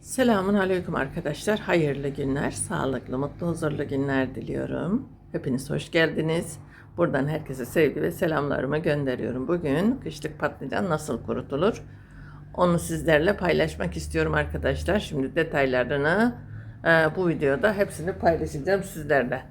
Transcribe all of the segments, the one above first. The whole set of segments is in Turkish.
Selamun Aleyküm arkadaşlar. Hayırlı günler, sağlıklı, mutlu, huzurlu günler diliyorum. Hepiniz hoş geldiniz. Buradan herkese sevgi ve selamlarımı gönderiyorum. Bugün kışlık patlıcan nasıl kurutulur? Onu sizlerle paylaşmak istiyorum arkadaşlar. Şimdi detaylarını e, bu videoda hepsini paylaşacağım sizlerle.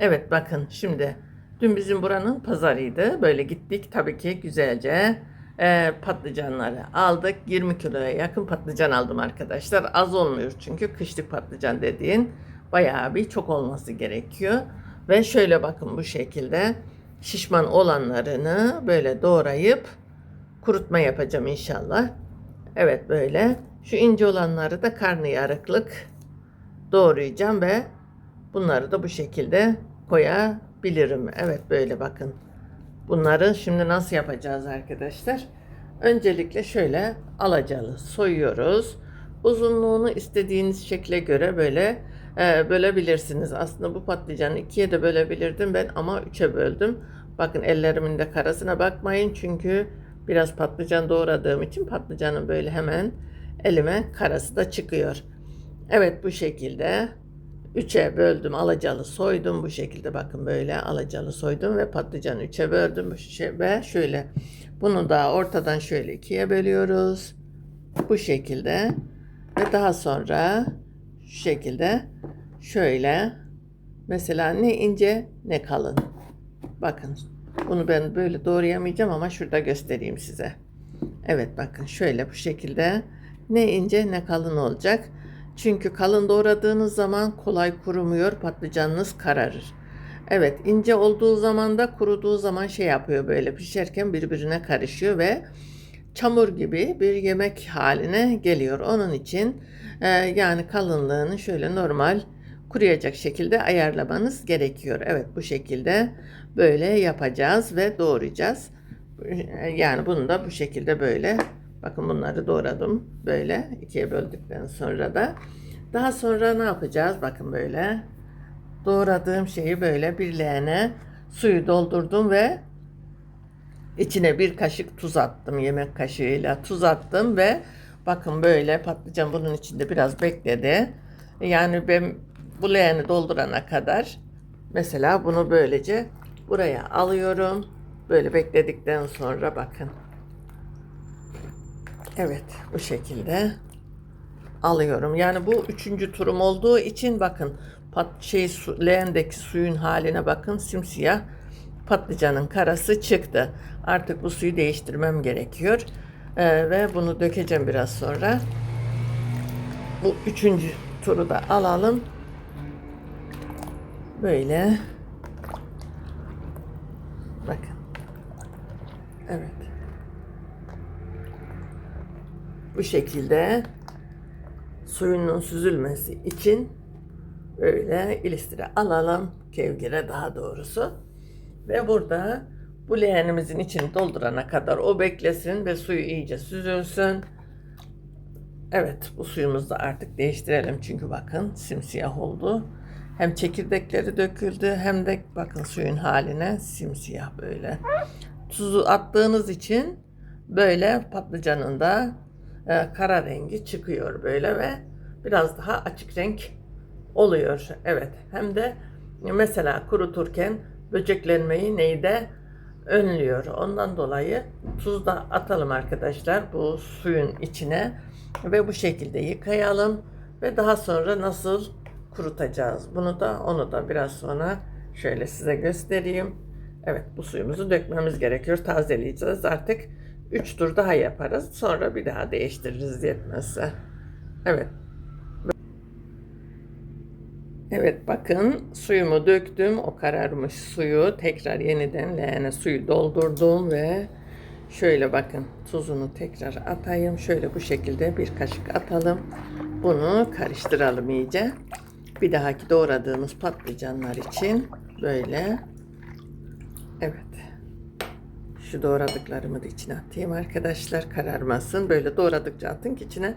Evet bakın şimdi dün bizim buranın pazarıydı. Böyle gittik tabii ki güzelce e, patlıcanları aldık. 20 kiloya yakın patlıcan aldım arkadaşlar. Az olmuyor çünkü kışlık patlıcan dediğin bayağı bir çok olması gerekiyor. Ve şöyle bakın bu şekilde şişman olanlarını böyle doğrayıp kurutma yapacağım inşallah. Evet böyle. Şu ince olanları da karnıyarıklık doğrayacağım ve bunları da bu şekilde koyabilirim. Evet böyle bakın. Bunları şimdi nasıl yapacağız arkadaşlar? Öncelikle şöyle alacalı soyuyoruz. Uzunluğunu istediğiniz şekle göre böyle e, bölebilirsiniz. Aslında bu patlıcanı ikiye de bölebilirdim ben ama üçe böldüm. Bakın ellerimin de karasına bakmayın çünkü biraz patlıcan doğradığım için patlıcanın böyle hemen elime karası da çıkıyor. Evet bu şekilde üçe böldüm alacalı soydum. Bu şekilde bakın böyle alacalı soydum ve patlıcanı üçe böldüm. Ve şöyle bunu da ortadan şöyle ikiye bölüyoruz. Bu şekilde ve daha sonra şu şekilde şöyle mesela ne ince ne kalın. Bakın bunu ben böyle doğrayamayacağım ama şurada göstereyim size. Evet bakın şöyle bu şekilde ne ince ne kalın olacak çünkü kalın doğradığınız zaman kolay kurumuyor, patlıcanınız kararır. Evet, ince olduğu zaman da kuruduğu zaman şey yapıyor böyle pişerken birbirine karışıyor ve çamur gibi bir yemek haline geliyor. Onun için e, yani kalınlığını şöyle normal kuruyacak şekilde ayarlamanız gerekiyor. Evet bu şekilde böyle yapacağız ve doğrayacağız. Yani bunu da bu şekilde böyle Bakın bunları doğradım böyle ikiye böldükten sonra da. Daha sonra ne yapacağız? Bakın böyle doğradığım şeyi böyle bir leğene suyu doldurdum ve içine bir kaşık tuz attım. Yemek kaşığıyla tuz attım ve bakın böyle patlıcan bunun içinde biraz bekledi. Yani ben bu leğeni doldurana kadar mesela bunu böylece buraya alıyorum. Böyle bekledikten sonra bakın Evet bu şekilde alıyorum. Yani bu üçüncü turum olduğu için bakın pat şey su, leğendeki suyun haline bakın simsiyah patlıcanın karası çıktı. Artık bu suyu değiştirmem gerekiyor. Ee, ve bunu dökeceğim biraz sonra. Bu üçüncü turu da alalım. Böyle. Bakın. Evet. Bu şekilde suyunun süzülmesi için böyle ilistire alalım kevgire daha doğrusu ve burada bu leğenimizin içini doldurana kadar o beklesin ve suyu iyice süzülsün. Evet bu suyumuzu da artık değiştirelim çünkü bakın simsiyah oldu. Hem çekirdekleri döküldü hem de bakın suyun haline simsiyah böyle. Tuzu attığınız için böyle patlıcanın da e, kara rengi çıkıyor böyle ve biraz daha açık renk oluyor. Evet hem de mesela kuruturken böceklenmeyi neyde önlüyor. Ondan dolayı tuz da atalım arkadaşlar bu suyun içine ve bu şekilde yıkayalım ve daha sonra nasıl kurutacağız. Bunu da onu da biraz sonra şöyle size göstereyim. Evet bu suyumuzu dökmemiz gerekiyor. Tazeleyeceğiz artık. 3 tur daha yaparız. Sonra bir daha değiştiririz yetmezse. Evet. Evet bakın suyumu döktüm. O kararmış suyu tekrar yeniden leğene suyu doldurdum ve şöyle bakın tuzunu tekrar atayım. Şöyle bu şekilde bir kaşık atalım. Bunu karıştıralım iyice. Bir dahaki doğradığımız patlıcanlar için böyle evet şu doğradıklarımı da içine atayım arkadaşlar kararmasın. Böyle doğradıkça atın ki içine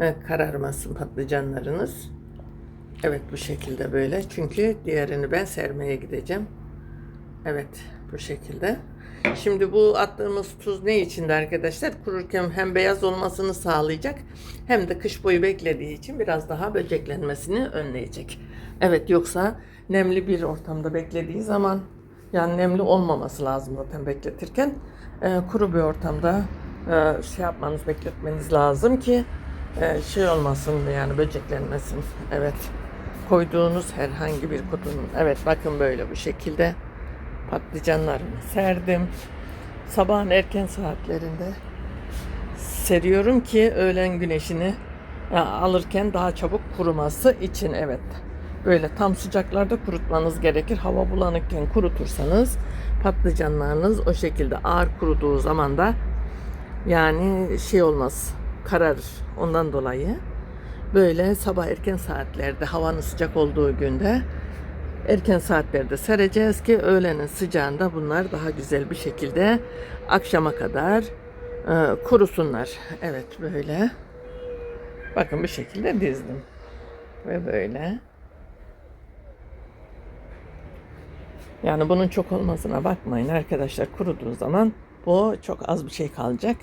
e, kararmasın patlıcanlarınız. Evet bu şekilde böyle. Çünkü diğerini ben sermeye gideceğim. Evet Bu şekilde. Şimdi bu attığımız tuz ne içinde arkadaşlar? Kururken hem beyaz olmasını sağlayacak hem de kış boyu beklediği için biraz daha böceklenmesini önleyecek. Evet yoksa nemli bir ortamda beklediği zaman yani nemli olmaması lazım zaten bekletirken e, kuru bir ortamda e, şey yapmanız bekletmeniz lazım ki e, şey olmasın yani böceklenmesin. Evet koyduğunuz herhangi bir kutunun evet bakın böyle bu şekilde patlıcanlarımı serdim. Sabahın erken saatlerinde seriyorum ki öğlen güneşini e, alırken daha çabuk kuruması için evet. Böyle tam sıcaklarda kurutmanız gerekir. Hava bulanıkken kurutursanız patlıcanlarınız o şekilde ağır kuruduğu zaman da yani şey olmaz kararır. Ondan dolayı böyle sabah erken saatlerde havanın sıcak olduğu günde erken saatlerde sereceğiz ki öğlenin sıcağında bunlar daha güzel bir şekilde akşama kadar e, kurusunlar. Evet böyle. Bakın bir şekilde dizdim. Ve böyle. Yani bunun çok olmasına bakmayın arkadaşlar. Kuruduğu zaman bu çok az bir şey kalacak.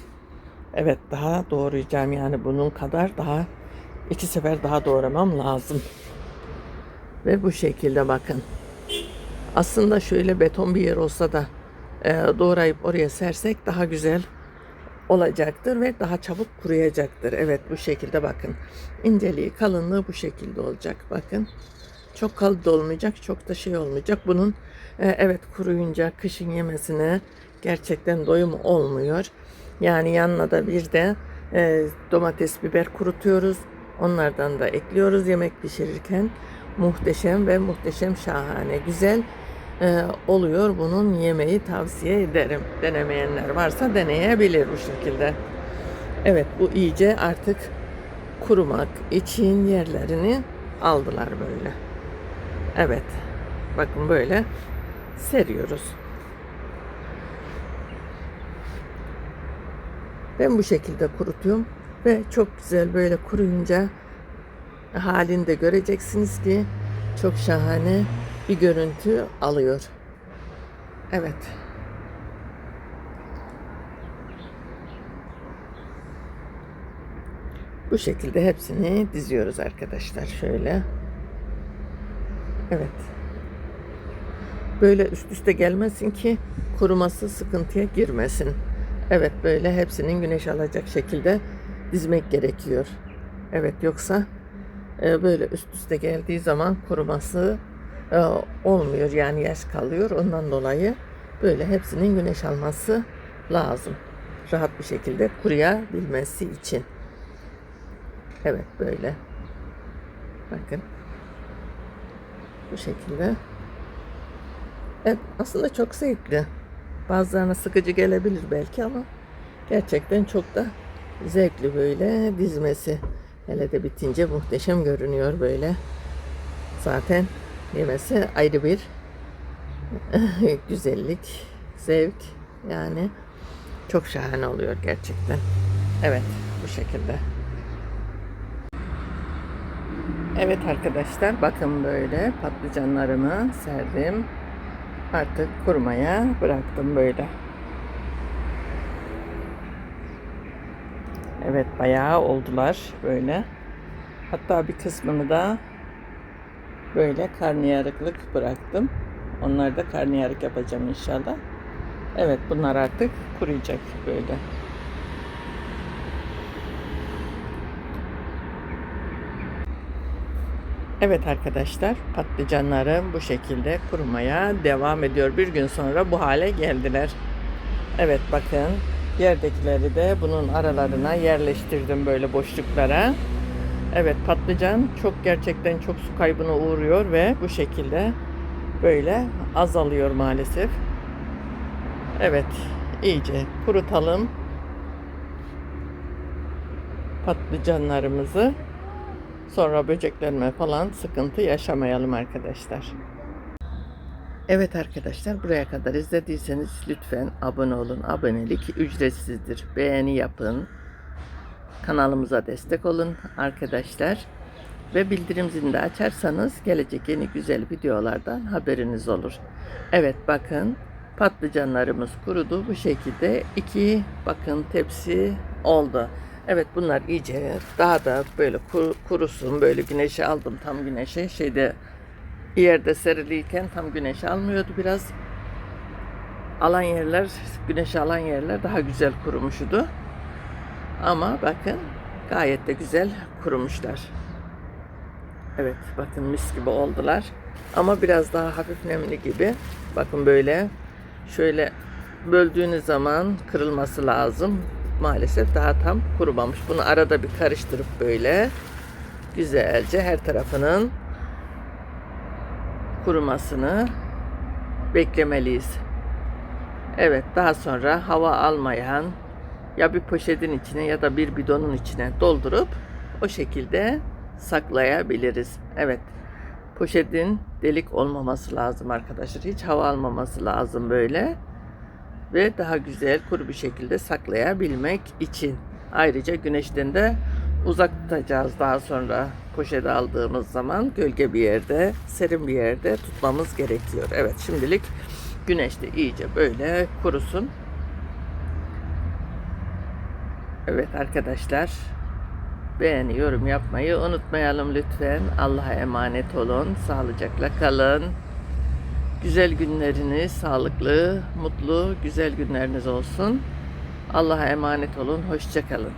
Evet daha doğrayacağım yani bunun kadar daha iki sefer daha doğramam lazım. Ve bu şekilde bakın. Aslında şöyle beton bir yer olsa da e, doğrayıp oraya sersek daha güzel olacaktır ve daha çabuk kuruyacaktır. Evet bu şekilde bakın. İnceliği, kalınlığı bu şekilde olacak. Bakın. Çok kalın da olmayacak, çok da şey olmayacak. Bunun e, evet kuruyunca kışın yemesine gerçekten doyum olmuyor. Yani yanına da bir de e, domates, biber kurutuyoruz. Onlardan da ekliyoruz yemek pişirirken. Muhteşem ve muhteşem şahane güzel e, oluyor. Bunun yemeği tavsiye ederim. Denemeyenler varsa deneyebilir bu şekilde. Evet bu iyice artık kurumak için yerlerini aldılar böyle. Evet. Bakın böyle seriyoruz. Ben bu şekilde kurutuyorum ve çok güzel böyle kuruyunca halinde göreceksiniz ki çok şahane bir görüntü alıyor. Evet. Bu şekilde hepsini diziyoruz arkadaşlar. Şöyle. Evet. Böyle üst üste gelmesin ki kuruması sıkıntıya girmesin. Evet böyle hepsinin güneş alacak şekilde dizmek gerekiyor. Evet yoksa e, böyle üst üste geldiği zaman kuruması e, olmuyor yani yaş kalıyor. Ondan dolayı böyle hepsinin güneş alması lazım. Rahat bir şekilde kuruyabilmesi için. Evet böyle. Bakın. Bu şekilde. Evet aslında çok zevkli. Bazılarına sıkıcı gelebilir belki ama gerçekten çok da zevkli böyle dizmesi. Hele de bitince muhteşem görünüyor böyle. Zaten yemesi ayrı bir güzellik, zevk yani çok şahane oluyor gerçekten. Evet bu şekilde. Evet arkadaşlar bakın böyle patlıcanlarımı serdim. Artık kurumaya bıraktım böyle. Evet bayağı oldular böyle. Hatta bir kısmını da böyle karnıyarıklık bıraktım. Onlar da karnıyarık yapacağım inşallah. Evet bunlar artık kuruyacak böyle. Evet arkadaşlar patlıcanlarım bu şekilde kurumaya devam ediyor. Bir gün sonra bu hale geldiler. Evet bakın yerdekileri de bunun aralarına yerleştirdim böyle boşluklara. Evet patlıcan çok gerçekten çok su kaybına uğruyor ve bu şekilde böyle azalıyor maalesef. Evet iyice kurutalım patlıcanlarımızı. Sonra böceklenme falan sıkıntı yaşamayalım arkadaşlar. Evet arkadaşlar buraya kadar izlediyseniz lütfen abone olun. Abonelik ücretsizdir. Beğeni yapın. Kanalımıza destek olun arkadaşlar. Ve bildirim zilini de açarsanız gelecek yeni güzel videolardan haberiniz olur. Evet bakın Patlıcanlarımız kurudu. Bu şekilde iki bakın tepsi oldu. Evet bunlar iyice daha da böyle kuru- kurusun. Böyle güneşe aldım tam güneşe. Şeyde yerde seriliyken tam güneşe almıyordu biraz. Alan yerler, güneşe alan yerler daha güzel kurumuştu. Ama bakın gayet de güzel kurumuşlar. Evet bakın mis gibi oldular. Ama biraz daha hafif nemli gibi. Bakın böyle şöyle böldüğünüz zaman kırılması lazım. Maalesef daha tam kurumamış. Bunu arada bir karıştırıp böyle güzelce her tarafının kurumasını beklemeliyiz. Evet daha sonra hava almayan ya bir poşetin içine ya da bir bidonun içine doldurup o şekilde saklayabiliriz. Evet poşetin delik olmaması lazım arkadaşlar. Hiç hava almaması lazım böyle. Ve daha güzel kuru bir şekilde saklayabilmek için. Ayrıca güneşten de uzak tutacağız daha sonra poşete aldığımız zaman gölge bir yerde, serin bir yerde tutmamız gerekiyor. Evet şimdilik güneşte iyice böyle kurusun. Evet arkadaşlar beğeni yorum yapmayı unutmayalım lütfen. Allah'a emanet olun. Sağlıcakla kalın. Güzel günleriniz, sağlıklı, mutlu, güzel günleriniz olsun. Allah'a emanet olun. Hoşçakalın.